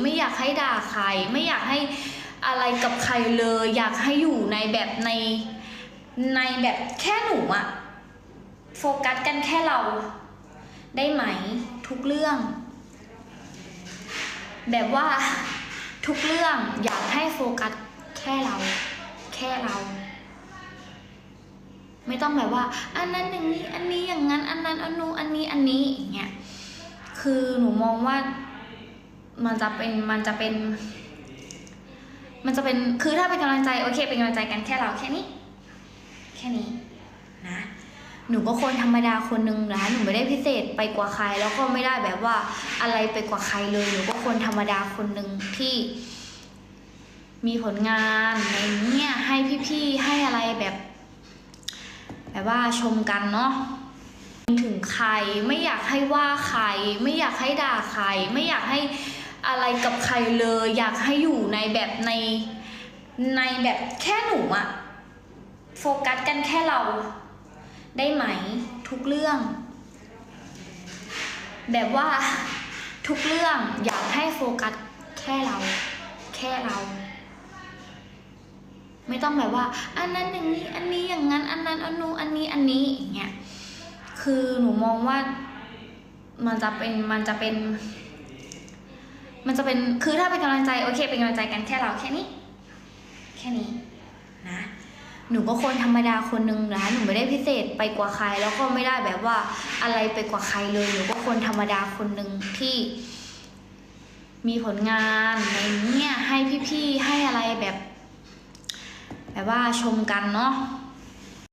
ไม่อยากให้ด่าใคร ไม่อยากให้อะไรกับใครเลย อยากให้อยู่ในแบบในในแบบแค่หนูอะโฟกัสกันแค่เราได้ไหมทุกเรื่อง แบบว่าทุกเรื่องอยากให้โฟกัสแค่เรา แค่เรา ไม่ต้องแบบว่า อันนั้นอย่างนี้อันนี้อย่างนั้น อันนั้นอันนู้นอันนี้อันนี้อย่างเงี้ยคือหนูมองว่า มันจะเป็นมันจะเป็น มันจะเป็นคือถ้าเป็นกำลังใจโอเคเป็นกำลังใจกันแค่เราแค่นี้ แค่นี้นะหนูก็คนธรรมดาคนหนึ่งนะหนูไม่ได้พิเศษไปกว่าใคร แล้วก็ไม่ได้แบบว่าอะไรไปกว่าใครเลยหนูก็คนธรรมดาคนหนึ่งที่ มีผลงานในเนี้ยให้พี่ๆให้อะไรแบบ แบบว่าชมกันเนาะ ถึงใคร ไม่อยากให้ว่าใคร ไม่อยากให้ด่าใคร ไม่อยากให้อะไรกับใครเลย อยากให้อยู่ในแบบในในแบบแค่หนูอะโฟกัสกันแค่เรา ได้ไหมทุกเรื่อง แบบว่าทุกเรื่องอยากให้โฟกัสแค่เรา แค่เรา ไม่ต้องแบบว่า อันนั้นอย่างนี้อันนี้อย่างนั้น อันนั้นอันนู้นอันนี้อันนี้อย่างเงี้ย คือหนูมองว่ามันจะเป็นมันจะเป็น มันจะเป็นคือถ้าเป็นกำลังใจโอเค เป็นกำลังใจกันแค่เราแค่นี้ แค่นี้นะหนูก็คนธรรมดาคนหนึ่งนะหนูไม่ได้พิเศษไปกว่าใคร แล้วก็ไม่ได้แบบว่าอะไรไปกว่าใครเลยหนูก็คนธรรมดาคนหนึ่งที่ มีผลงานในเนี้ยให้พี่ๆให้อะไรแบบ แบบว่าชมกันเนาะ